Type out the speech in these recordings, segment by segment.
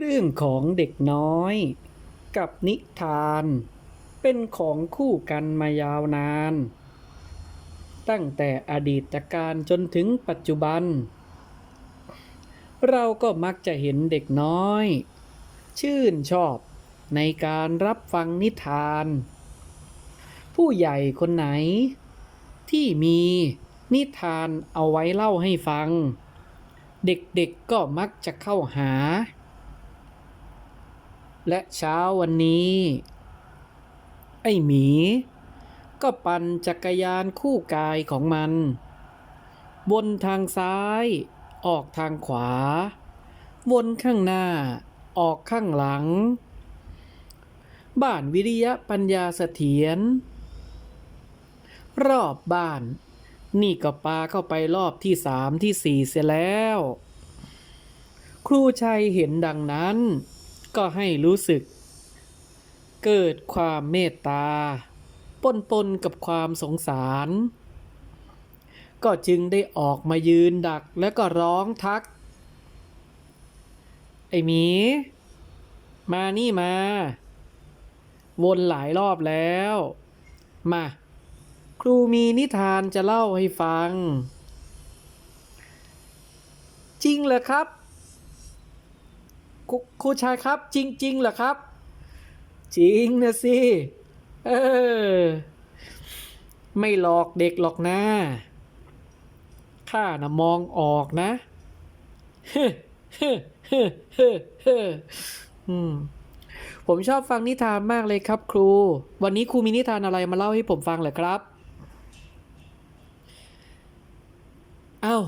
เรื่องของเด็กน้อย กับนิทาน เป็นของคู่กันมายาวนาน ตั้งแต่อดีตการจนถึงปัจจุบัน เราก็มักจะเห็นเด็กน้อย ชื่นชอบในการรับฟังนิทาน ผู้ใหญ่คนไหน ที่มีนิทานเอาไว้เล่าให้ฟัง เด็กๆก็มักจะเข้าหา และเช้าวันนี้ ไอ้หมี ก็ปั่นจักรยานคู่กายของมัน บนทางซ้าย ออกทางขวา วนข้างหน้า ออกข้างหลัง บ้านวิริยะปัญญาเสถียรรอบบ้าน นี่ก็ปาเข้าไปรอบที่สามที่สี่เสียแล้ว ครูชัยเห็นดังนั้น ก็ให้รู้สึก เกิดความเมตตา ปนปนกับความสงสาร ก็จึงได้ออกมายืนดักแล้วก็ร้องทัก ไอ้หมี มานี่มา วนหลายรอบแล้ว มา ครูมีนิทานจะเล่าให้ฟัง จริงเหรอครับ ครูครูชายครับ จริง ๆเหรอครับ จริงนะสิ เออ ไม่หลอกเด็กหรอกนะข้านะมองออกนะผมชอบฟังนิทานมากเลยครับ ครู วันนี้ครูมีนิทานอะไรมาเล่าให้ผมฟังเหรอครับเอ้า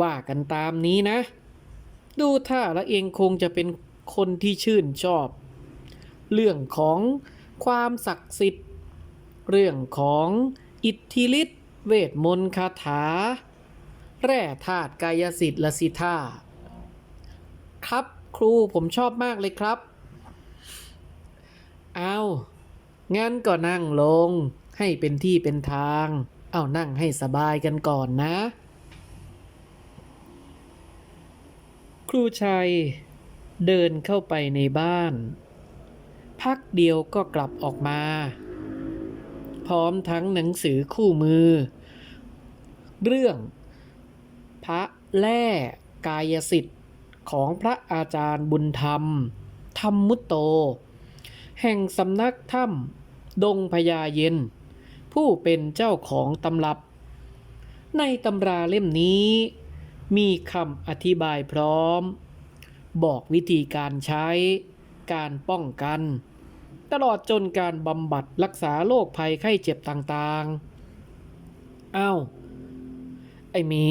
ว่ากันตามนี้นะ ดูท่าล้วเองคงจะเป็นคนที่ชื่นชอบ เรื่องของความศักดิ์สิทธิ์ เรื่องของอิทธิฤทธิ์เวทมนต์คาถา แร่ธาตุกายสิทธิ์ละสิท่าครับครูผมชอบมากเลยครับ เอางั้นก็นั่งลงให้เป็นที่เป็นทาง เอานั่งให้สบายกันก่อนนะ ครูชัยเดินเข้าไปในบ้าน พักเดียวก็กลับออกมา พร้อมทั้งหนังสือคู่มือ เรื่อง พระแร่กายสิทธิ์ของพระอาจารย์บุญธรรม ธรรมมุตโต แห่งสำนักถ้ำดงพญาเย็น ผู้เป็นเจ้าของตำรับ ในตำราเล่มนี้ มีคำอธิบายพร้อม บอกวิธีการใช้ การป้องกัน ตลอดจนการบำบัดรักษาโรคภัยไข้เจ็บต่างๆ อ้าว ไอหมี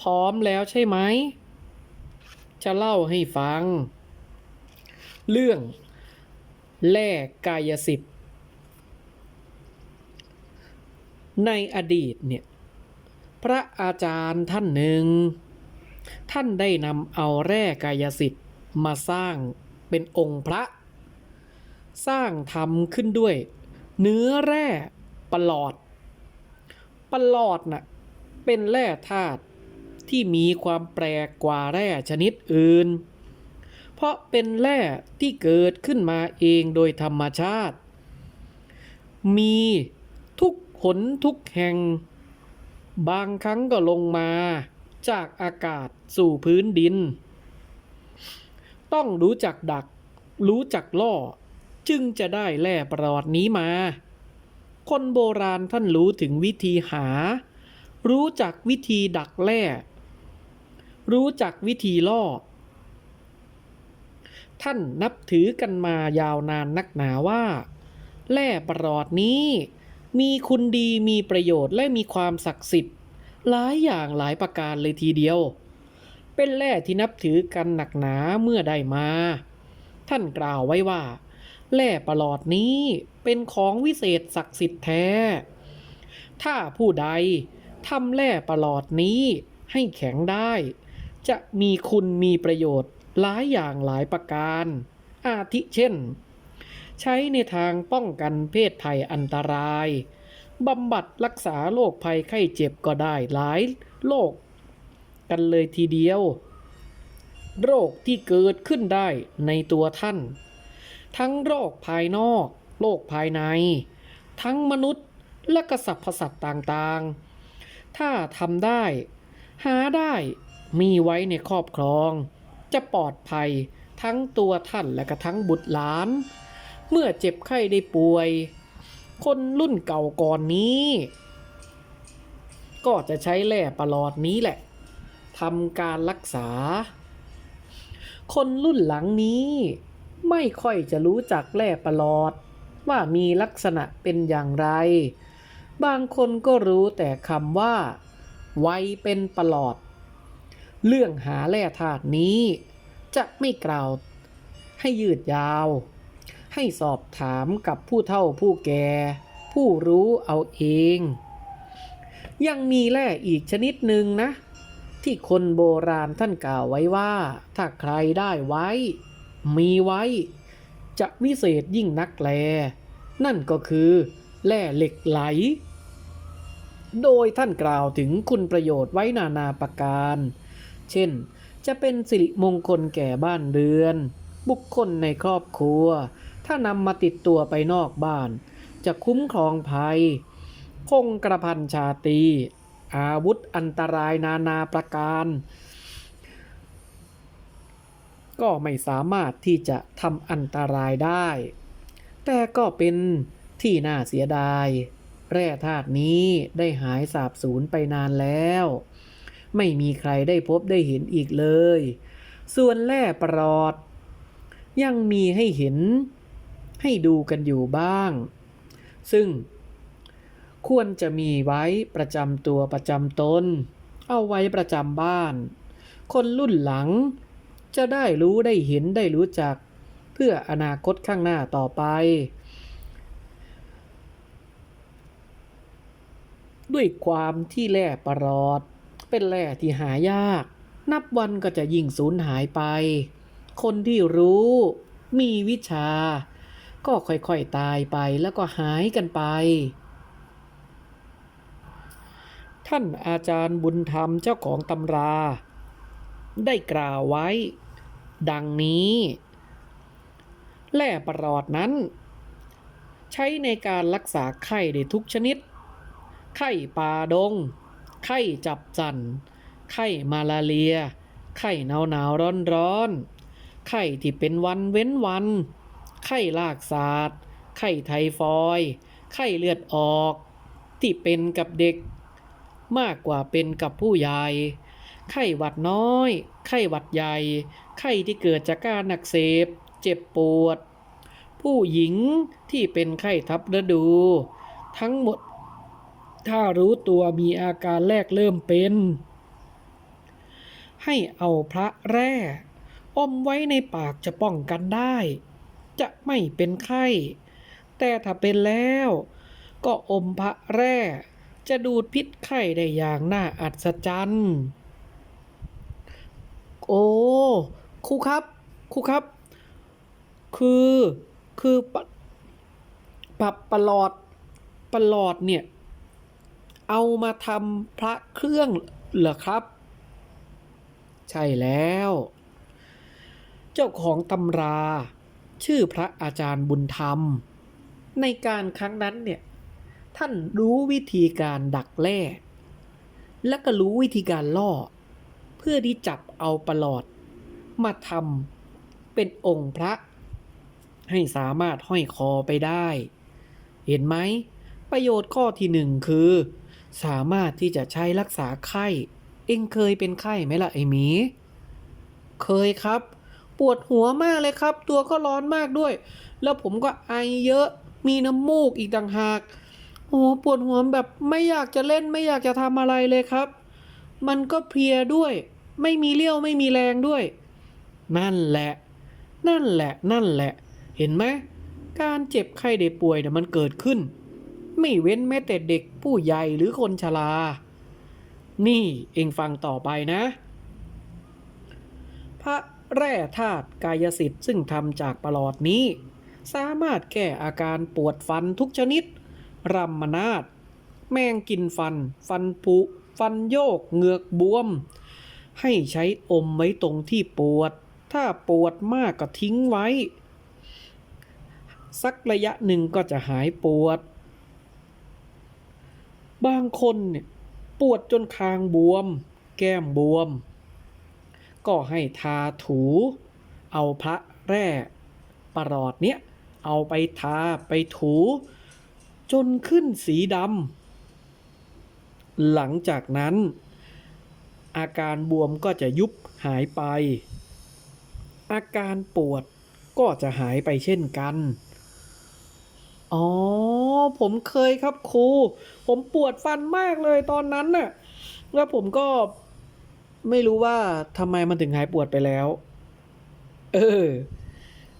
พร้อมแล้วใช่ไหม จะเล่าให้ฟัง เรื่องแร่กายสิทธิ์ในอดีตเนี่ย พระอาจารย์ท่านหนึ่ง ท่านได้นำเอาแร่กายสิทธิ์มาสร้างเป็นองค์พระ สร้างทำขึ้นด้วย เนื้อแร่ประหลอดประหลอดน่ะเป็นแร่ธาตุที่มีความแปลกกว่าแร่ชนิดอื่น เพราะเป็นแร่ที่เกิดขึ้นมาเองโดยธรรมชาติ มีทุกหนทุกแห่ง บางครั้งก็ลงมาจากอากาศสู่พื้นดิน ต้องรู้จักดัก รู้จักล่อ จึงจะได้แร่ประหลอดนี้มา คนโบราณท่านรู้ถึงวิธีหา รู้จักวิธีดักแร่รู้จักวิธีล่อ ท่านนับถือกันมายาวนานนักหนาว่าแร่ประหลอดนี้ มีคุณดีมีประโยชน์และมีความศักดิ์สิทธิ์ หลายอย่างหลายประการเลยทีเดียว เป็นแร่ที่นับถือกันหนักหนาเมื่อได้มา ท่านกล่าวไว้ว่าแร่ประหลอดนี้เป็นของวิเศษศักดิ์สิทธิ์แท้ ถ้าผู้ใดทำแร่ประหลอดนี้ให้แข็งได้ จะมีคุณมีประโยชน์หลายอย่างหลายประการ อาทิเช่น ใช้ในทางป้องกันเพศภัยอันตรายบำบัดรักษาโรคภัยไข้เจ็บก็ได้หลายโรคกันเลยทีเดียว โรคที่เกิดขึ้นได้ในตัวท่าน ทั้งโรคภายนอกโรคภายใน ทั้งมนุษย์และกษัตริย์สัตว์ต่างๆ ถ้าทำได้ หาได้มีไว้ในครอบครอง จะปลอดภัยทั้งตัวท่านและก็ทั้งบุตรหลาน เมื่อเจ็บไข้ได้ป่วย คนรุ่นเก่าก่อนนี้ ก็จะใช้แร่ประหลอดนี้แหละทำการรักษา คนรุ่นหลังนี้ ไม่ค่อยจะรู้จักแร่ประหลอด ว่ามีลักษณะเป็นอย่างไร บางคนก็รู้แต่คำว่า ไวเป็นประหลอด เรื่องหาแร่ธาตุนี้ จะไม่กล่าวให้ยืดยาว ให้สอบถามกับผู้เฒ่าผู้แก่ ผู้รู้เอาเอง ยังมีแร่อีกชนิดหนึ่งนะ ที่คนโบราณท่านกล่าวไว้ว่า ถ้าใครได้ไว้ มีไว้ จะวิเศษยิ่งนักแล นั่นก็คือ แร่เหล็กไหล โดยท่านกล่าวถึงคุณประโยชน์ไว้นานาประการ เช่น จะเป็นสิริมงคลแก่บ้านเรือนบุคคลในครอบครัว ถ้านำมาติดตัวไปนอกบ้าน จะคุ้มครองภัย คงกระพันชาตี อาวุธอันตรายนานาประการ ก็ไม่สามารถที่จะทำอันตรายได้ แต่ก็เป็นที่น่าเสียดาย แร่ธาตุนี้ได้หายสาบสูญไปนานแล้ว ไม่มีใครได้พบได้เห็นอีกเลย ส่วนแร่ประหลอดยังมีให้เห็น ให้ดูกันอยู่บ้าง ซึ่งควรจะมีไว้ประจำตัวประจำตน เอาไว้ประจำบ้าน คนรุ่นหลังจะได้รู้ได้เห็นได้รู้จัก เพื่ออนาคตข้างหน้าต่อไป ด้วยความที่แร่ประหลอด เป็นแร่ที่หายาก นับวันก็จะยิ่งสูญหายไป คนที่รู้ มีวิชา ก็ค่อยๆตายไปแล้วก็หายกันไป ท่านอาจารย์บุญธรรมเจ้าของตำรา ได้กล่าวไว้ ดังนี้แร่ประหลอดนั้น ใช้ในการรักษาไข้ได้ทุกชนิด ไข้ป่าดง ไข้จับจันไข้มาลาเรีย ไข้หนาวหนาวร้อนร้อนไข้ที่เป็นวันเว้นวัน ไข้ลากศาสตร์ไข้ไทฟอยด์ไข้เลือดออก ที่เป็นกับเด็ก มากกว่าเป็นกับผู้ใหญ่ ไข้หวัดน้อย ไข้หวัดใหญ่ ไข้ที่เกิดจากการอักเสบเจ็บปวด ผู้หญิงที่เป็นไข้ทับฤดู ทั้งหมด ถ้ารู้ตัวมีอาการแรกเริ่มเป็น ให้เอาพระแร่อมไว้ในปากจะป้องกันได้ จะไม่เป็นไข้ แต่ถ้าเป็นแล้ว ก็อมพระแร่ จะดูดพิษไข้ได้อย่างน่าอัศจรรย์ โอ้ครูครับครูครับ คือคือปะปะประหลอดประหลอดเนี่ย เอามาทำพระเครื่องเหรอครับ ใช่แล้ว เจ้าของตำรา ชื่อพระอาจารย์บุญธรรม ในการครั้งนั้นเนี่ยท่านรู้วิธีการดักแร่และก็รู้วิธีการล่อ เพื่อที่จับเอาประหลอด มาทำเป็นองค์พระ ให้สามารถห้อยคอไปได้ เห็นไหม ประโยชน์ข้อที่หนึ่งคือ สามารถที่จะใช้รักษาไข้ เองเคยเป็นไข้ไหมล่ะไอหมี เคยครับ ปวดหัวมากเลยครับ ตัวก็ร้อนมากด้วย แล้วผมก็ไอเยอะมีน้ำมูกอีกต่างหากโอ้ปวดหัวแบบไม่อยากจะเล่นไม่อยากจะทำอะไรเลยครับ มันก็เพลียด้วย ไม่มีเลี้ยวไม่มีแรงด้วย นั่นแหละ นั่นแหละ นั่นแหละ เห็นไหมการเจ็บไข้ได้ป่วยเนี่ยมันเกิดขึ้น ไม่เว้นแม้แต่เด็กผู้ใหญ่หรือคนชรา นี่เองฟังต่อไปนะ พระ แร่ธาตุกายสิทธิ์ซึ่งทำจากประหลอดนี้ สามารถแก้อาการปวดฟันทุกชนิด รัมมนาดแมงกินฟัน ฟันผุ ฟันโยกเหงือกบวม ให้ใช้อมไว้ตรงที่ปวด ถ้าปวดมากก็ทิ้งไว้ สักระยะหนึ่งก็จะหายปวด บางคนเนี่ยปวดจนคางบวม แก้มบวม ก็ให้ทาถู เอาพระแร่ประหลอดเนี้ยเอาไปทาไปถู จนขึ้นสีดำหลังจากนั้น อาการบวมก็จะยุบหายไป อาการปวดก็จะหายไปเช่นกัน อ๋อ ผมเคยครับครู ผมปวดฟันมากเลยตอนนั้นน่ะ แล้วผมก็ ไม่รู้ว่าทำไมมันถึงหายปวดไปแล้ว เออ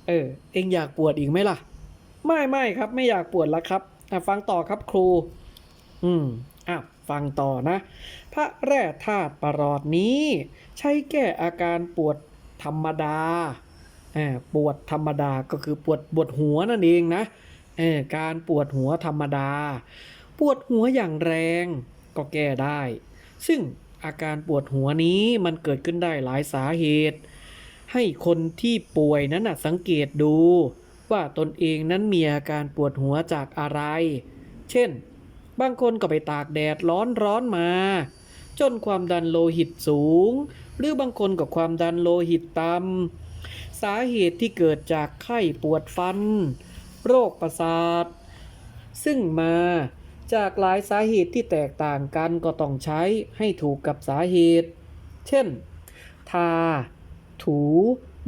เออ เองอยากปวดอีกไหมล่ะ ไม่ไม่ครับ ไม่อยากปวดแล้วครับฟังต่อครับครู อืมอะฟังต่อนะ พระแร่ธาตุประหลอดนี้ ใช้แก้อาการปวดธรรมดาอ่าปวดธรรมดาก็คือปวดปวดหัวนั่นเองนะเออการปวดหัวธรรมดา ปวดหัวอย่างแรงก็แก้ได้ ซึ่ง อาการปวดหัวนี้มันเกิดขึ้นได้หลายสาเหตุ ให้คนที่ป่วยนั้นนะสังเกตดู ว่าตนเองนั้นมีอาการปวดหัวจากอะไร เช่น บางคนก็ไปตากแดดร้อนร้อนๆมา จนความดันโลหิตสูง หรือบางคนกับความดันโลหิตต่ำสาเหตุที่เกิดจากไข้ปวดฟัน โรคประสาท ซึ่งมา จากหลายสาเหตุที่แตกต่างกันก็ต้องใช้ให้ถูกกับสาเหตุ เช่น ทา ถู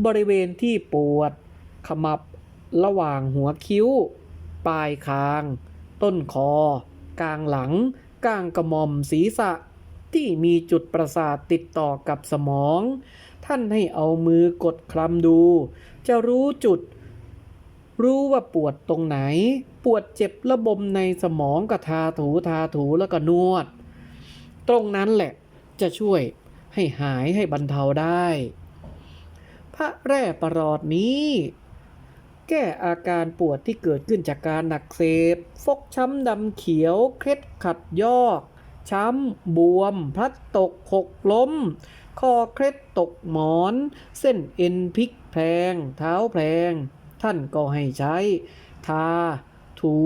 บริเวณที่ปวด ขมับ ระหว่างหัวคิ้ว ปลายคาง ต้นคอ กลางหลัง กลางกระหม่อมศีรษะ ที่มีจุดประสาทติดต่อกับสมอง ท่านให้เอามือกดคลำดู จะรู้จุด รู้ว่าปวดตรงไหน ปวดเจ็บระบมในสมองก็ทาถูทาถูแล้วก็นวด ตรงนั้นแหละจะช่วยให้หายให้บรรเทาได้ พระแร่ประหลอดนี้ แก้อาการปวดที่เกิดขึ้นจากการหนักเสพฟกช้ำดำเขียว เคล็ดขัดยอก ช้ำ บวม พลัดตกหกล้ม คอเคล็ดตกหมอน เส้นเอ็นพลิกแพลง เท้าแพลง ท่านก็ให้ใช้ ทา ถู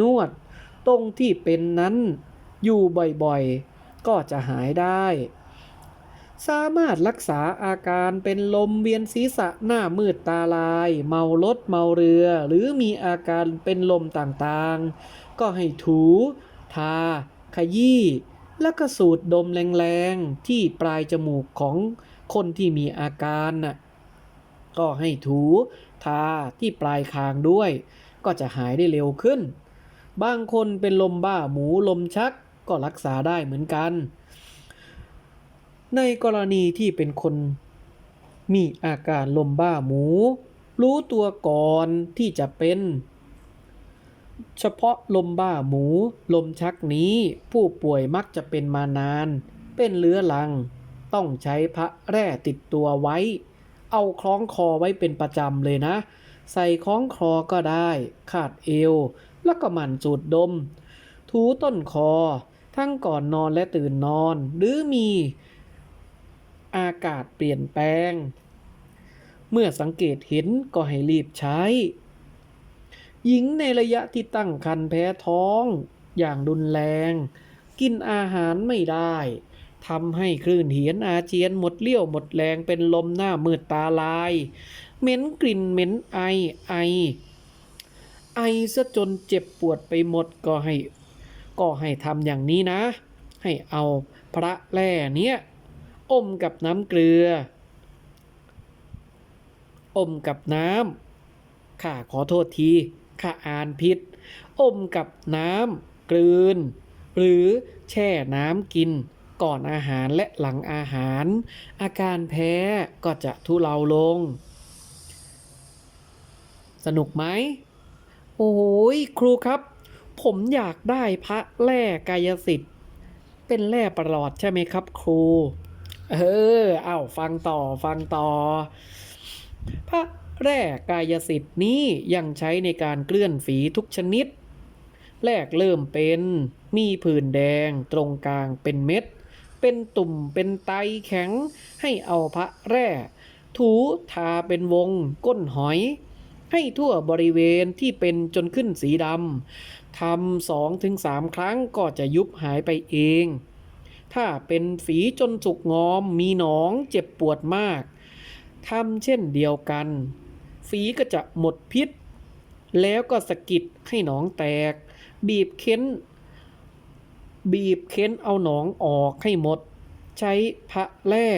นวด ตรงที่เป็นนั้น อยู่บ่อยๆ ก็จะหายได้ สามารถรักษาอาการเป็นลมเวียนศีรษะหน้ามืดตาลาย เมารถเมาเรือ หรือมีอาการเป็นลมต่างๆ ก็ให้ถู ทา ขยี้แล้วก็สูดดมแรงๆ ที่ปลายจมูกของคนที่มีอาการน่ะ ก็ให้ถูทาที่ปลายคางด้วย ก็จะหายได้เร็วขึ้น บางคนเป็นลมบ้าหมูลมชักก็รักษาได้เหมือนกัน ในกรณีที่เป็นคนมีอาการลมบ้าหมู รู้ตัวก่อนที่จะเป็น เฉพาะลมบ้าหมู ลมชักนี้ผู้ป่วยมักจะเป็นมานาน เป็นเรื้อรัง ต้องใช้พระแร่ติดตัวไว้ เอาคล้องคอไว้เป็นประจำเลยนะ ใส่คล้องคอก็ได้ ขาดเอว แล้วก็หมั่นสูดดม ถูต้นคอ ทั้งก่อนนอนและตื่นนอน หรือมีอากาศเปลี่ยนแปลง เมื่อสังเกตเห็นก็ให้รีบใช้ หญิงในระยะที่ตั้งครรภ์แพ้ท้อง อย่างรุนแรง กินอาหารไม่ได้ ทำให้คลื่นเหียนอาเจียนหมดเลี้ยวหมดแรงเป็นลมหน้ามืดตาลาย เหม็นกลิ่นเหม็นไอไอ ไอซะจนเจ็บปวดไปหมดก็ให้ ก็ให้ทำอย่างนี้นะ ให้เอาพระแร่เนี้ยอมกับน้ำเกลือ อมกับน้ำข้าขอโทษทีข้าอ่านผิด อมกับน้ำกลืน หรือแช่น้ำกิน ก่อนอาหารและหลังอาหาร อาการแพ้ก็จะทุเลาลง สนุกไหม โอ้ยครูครับ ผมอยากได้พระแร่กายสิทธิ์ เป็นแร่ประหลอดใช่ไหมครับครู เออ เอาฟังต่อฟังต่อ พระแร่กายสิทธิ์นี้ยังใช้ในการเกลื่อนฝีทุกชนิดแรกเริ่มเป็น มีผื่นแดงตรงกลางเป็นเม็ด เป็นตุ่มเป็นไตแข็ง ให้เอาพระแร่ ถูทาเป็นวง ก้นหอย ให้ทั่วบริเวณที่เป็นจนขึ้นสีดำทำสองถึงสามครั้งก็จะยุบหายไปเอง ถ้าเป็นฝีจนสุกงอมมีหนองเจ็บปวดมากทำเช่นเดียวกัน ฝีก็จะหมดพิษ แล้วก็สะกิดให้หนองแตก บีบเค้น บีบเค้นเอาหนองออกให้หมด ใช้พระแร่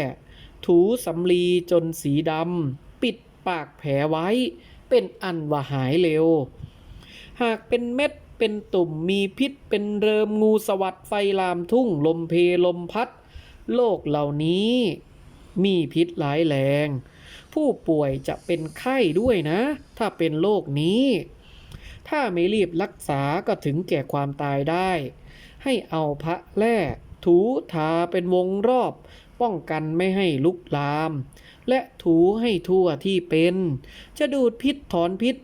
ถูสำลีจนสีดำ ปิดปากแผลไว้ เป็นอันว่าหายเร็ว หากเป็นเม็ดเป็นตุ่มมีพิษเป็นเริมงูสวัสดไฟลามทุ่งลมเพลมพัดโรคเหล่านี้ มีพิษหลายแรง ผู้ป่วยจะเป็นไข้ด้วยนะ ถ้าเป็นโรคนี้ ถ้าไม่รีบรักษาก็ถึงแก่ความตายได้ ให้เอาพระแร่ถูทาเป็นวงรอบ ป้องกันไม่ให้ลุกลาม และถูให้ทั่วที่เป็น จะดูดพิษถอนพิษ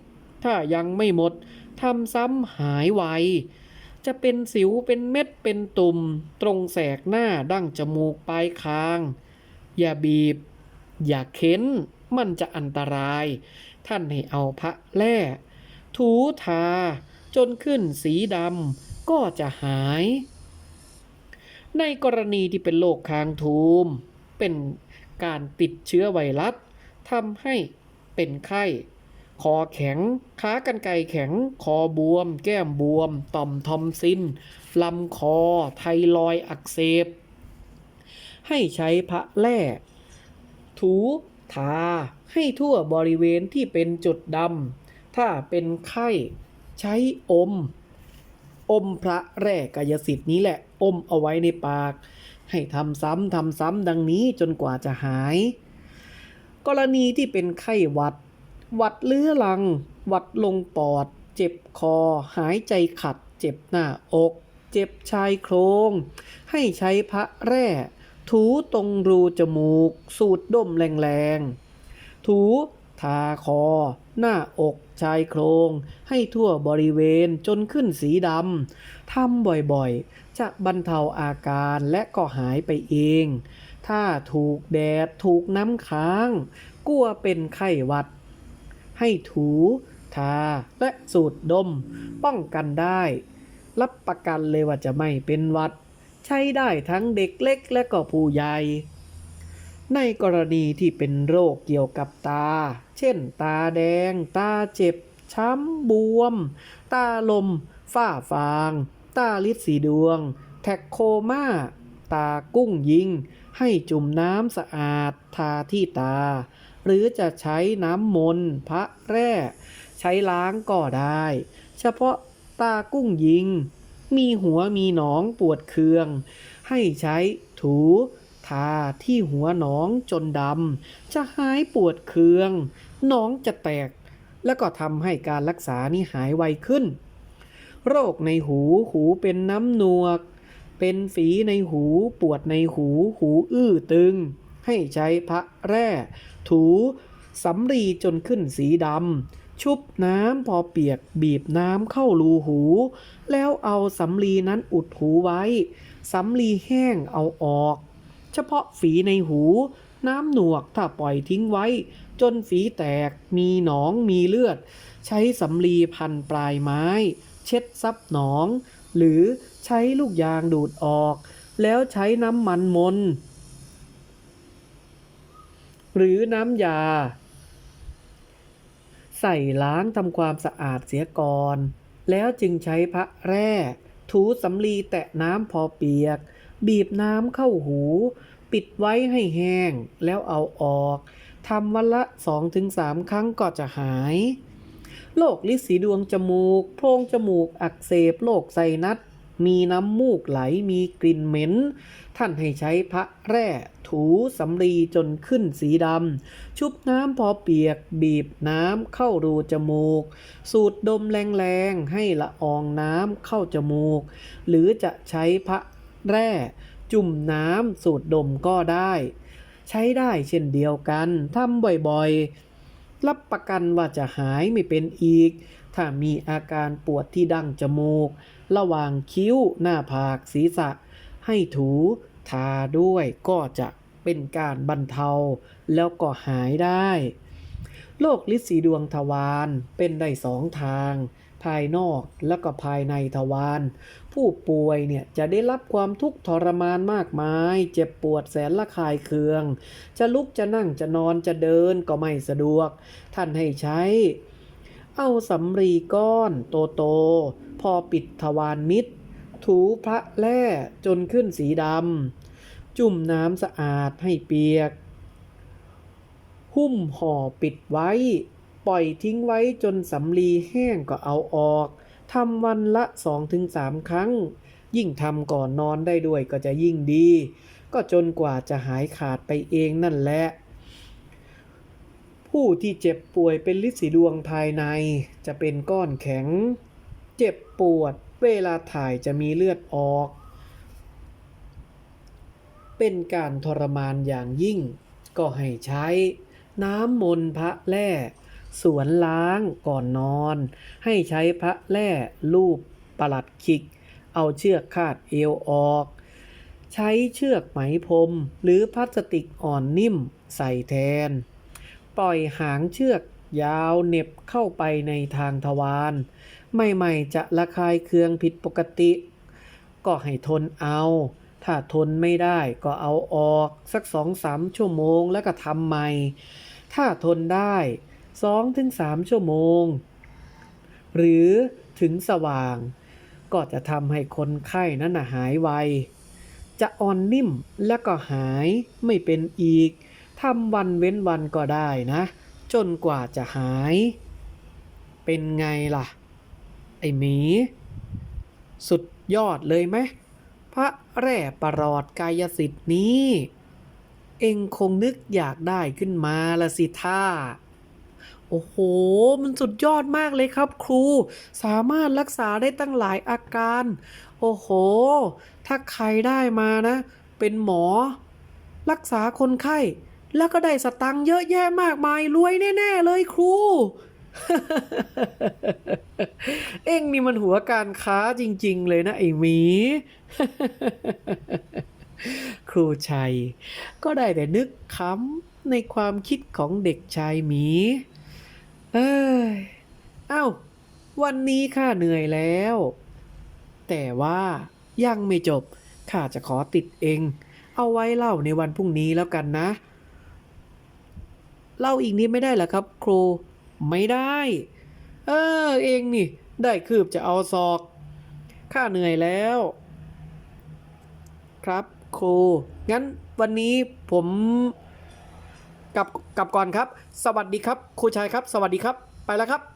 ถ้ายังไม่หมดทำซ้ำหายไวจะเป็นสิวเป็นเม็ดเป็นตุ่ม ตรงแสกหน้าดั้งจมูกปลายคาง อย่าบีบ อย่าเค้น มันจะอันตราย ท่านให้เอาพระแร่ถูทา จนขึ้นสีดำ ก็จะหาย ในกรณีที่เป็นโรคคางทูม เป็นการติดเชื้อไวรัสทำให้เป็นไข้ คอแข็ง ขากันไกรแข็ง คอบวม แก้มบวม ต่อมทอมซิน ลำคอ ไทรอยอักเสบ ให้ใช้พระแร่ถูทาให้ทั่วบริเวณที่เป็นจุดดำ ถ้าเป็นไข้ ใช้อม อมพระแร่กายสิทธิ์นี้แหละอมเอาไว้ในปาก ให้ทำซ้ำทำซ้ำดังนี้จนกว่าจะหาย กรณีที่เป็นไข้หวัด หวัดเลื้อรัง หวัดลงปอด เจ็บคอ หายใจขัด เจ็บหน้าอก เจ็บชายโครง ให้ใช้พระแร่ถูตรงรูจมูก สูดดมแรงๆ ถูทาคอ หน้าอก ชายโครง ให้ทั่วบริเวณจนขึ้นสีดำทำบ่อยๆ จะบรรเทาอาการและก็หายไปเอง ถ้าถูกแดดถูกน้ำค้างกลัวเป็นไข้หวัด ให้ถูทาและสูดดม ป้องกันได้ รับประกันเลยว่าจะไม่เป็นหวัด ใช้ได้ทั้งเด็กเล็กและก็ผู้ใหญ่ในกรณีที่เป็นโรคเกี่ยวกับตา เช่น ตาแดง ตาเจ็บ ช้ำบวม ตาลม ฝ้าฟาง ตาลิดสีดวง แท็กโคมาตากุ้งยิง ให้จุ่มน้ำสะอาดทาที่ตา หรือจะใช้น้ำมนต์พระแร่ ใช้ล้างก็ได้ เฉพาะตากุ้งยิง มีหัวมีหนองปวดเคือง ให้ใช้ถู ทาที่หัวหนองจนดำจะหายปวดเคือง หนองจะแตก แล้วก็ทำให้การรักษานี่หายไวขึ้น โรคในหูหูเป็นน้ำหนวก เป็นฝีในหูปวดในหูหูอื้อตึง ให้ใช้พระแร่ ถูสำลีจนขึ้นสีดำชุบน้ำพอเปียกบีบน้ำเข้ารูหู แล้วเอาสำลีนั้นอุดหูไว้สำลีแห้งเอาออก เฉพาะฝีในหู น้ำหนวกถ้าปล่อยทิ้งไว้ จนฝีแตกมีหนองมีเลือด ใช้สำลีพันปลายไม้ เช็ดซับหนอง หรือใช้ลูกยางดูดออก แล้วใช้น้ำมันมน หรือน้ำยา ใส่ล้างทำความสะอาดเสียก่อน แล้วจึงใช้พระแร่ถูสำลีแตะน้ำพอเปียก บีบน้ำเข้าหู ปิดไว้ให้แห้ง แล้วเอาออกทำวันละ 2-3 ครั้งก็จะหาย โรคลิสีดวงจมูก โพรงจมูกอักเสบโรคไซนัส มีน้ำมูกไหล มีกลิ่นเหม็น ท่านให้ใช้พระแร่ถูสำลีจนขึ้นสีดำ ชุบน้ำพอเปียก บีบน้ำเข้ารูจมูก สูดดมแรงๆ ให้ละอองน้ำเข้าจมูก หรือจะใช้พระ แร่ จุ่มน้ำสูดดมก็ได้ ใช้ได้เช่นเดียวกันทำบ่อยๆ รับประกันว่าจะหายไม่เป็นอีก ถ้ามีอาการปวดที่ดั้งจมูก ระหว่างคิ้วหน้าผากศีรษะ ให้ถูทาด้วยก็จะเป็นการบรรเทาแล้วก็หายได้ โรคลิสีดวงทวารเป็นได้สองทาง ภายนอกแล้วก็ภายในทวารผู้ป่วยเนี่ยจะได้รับความทุกข์ทรมานมากมาย เจ็บปวดแสนละคายเคือง จะลุกจะนั่งจะนอนจะเดินก็ไม่สะดวก ท่านให้ใช้ เอาสำรีก้อนโตโตๆพอปิดทวารมิดถูพระแร่จนขึ้นสีดำจุ่มน้ำสะอาดให้เปียก หุ้มห่อปิดไว้ ปล่อยทิ้งไว้จนสำลีแห้งก็เอาออกทำวันละ 2-3 ครั้ง ยิ่งทำก่อนนอนได้ด้วยก็จะยิ่งดี ก็จนกว่าจะหายขาดไปเองนั่นแหละ ผู้ที่เจ็บป่วยเป็นลิสีดวงภายใน จะเป็นก้อนแข็ง เจ็บปวด เวลาถ่ายจะมีเลือดออก เป็นการทรมานอย่างยิ่ง ก็ให้ใช้ น้ำมนต์พระแร่ สวนล้างก่อนนอน ให้ใช้พระแร่ลูบประหลัดขิก เอาเชือกคาดเอวออก ใช้เชือกไหมพรมหรือพลาสติกอ่อนนิ่มใส่แทน ปล่อยหางเชือกยาวเหน็บเข้าไปในทางทวารใหม่ๆจะระคายเคืองผิดปกติ ก็ให้ทนเอา ถ้าทนไม่ได้ก็เอาออก สักสองสามชั่วโมงแล้วก็ทำใหม่ ถ้าทนได้ สองถึงสามชั่วโมง หรือถึงสว่าง ก็จะทำให้คนไข้นั้นหายไว จะอ่อนนิ่มแล้วก็หายไม่เป็นอีกทำวันเว้นวันก็ได้นะ จนกว่าจะหาย เป็นไงล่ะ ไอหมี สุดยอดเลยไหมพระแร่ประหลอดกายสิทธิ์นี้ เองคงนึกอยากได้ขึ้นมาละสิท่า โอ้โห มันสุดยอดมากเลยครับครู สามารถรักษาได้ตั้งหลายอาการ โอ้โห ถ้าใครได้มานะ เป็นหมอ รักษาคนไข้ แล้วก็ได้สตังค์เยอะแยะมากมายรวยแน่ ๆ เลยครู เอ็งนี่มันหัวการค้าจริง ๆ เลยนะไอ้หมีครูชัย ก็ได้แต่นึกคำในความคิดของเด็กชายหมี เอ้ยเอ้าวันนี้ข้าเหนื่อยแล้ว แต่ว่ายังไม่จบ ข้าจะขอติดเอง เอาไว้เล่าในวันพรุ่งนี้แล้วกันนะ เล่าอีกนิดไม่ได้เหรอครับ ครู ไม่ได้ เออ เองนี่ ได้คืบจะเอาศอก ข้าเหนื่อยแล้ว ครับครู งั้นวันนี้ผม กลับกลับก่อนครับ สวัสดีครับครูชายครับ สวัสดีครับ ไปแล้วครับ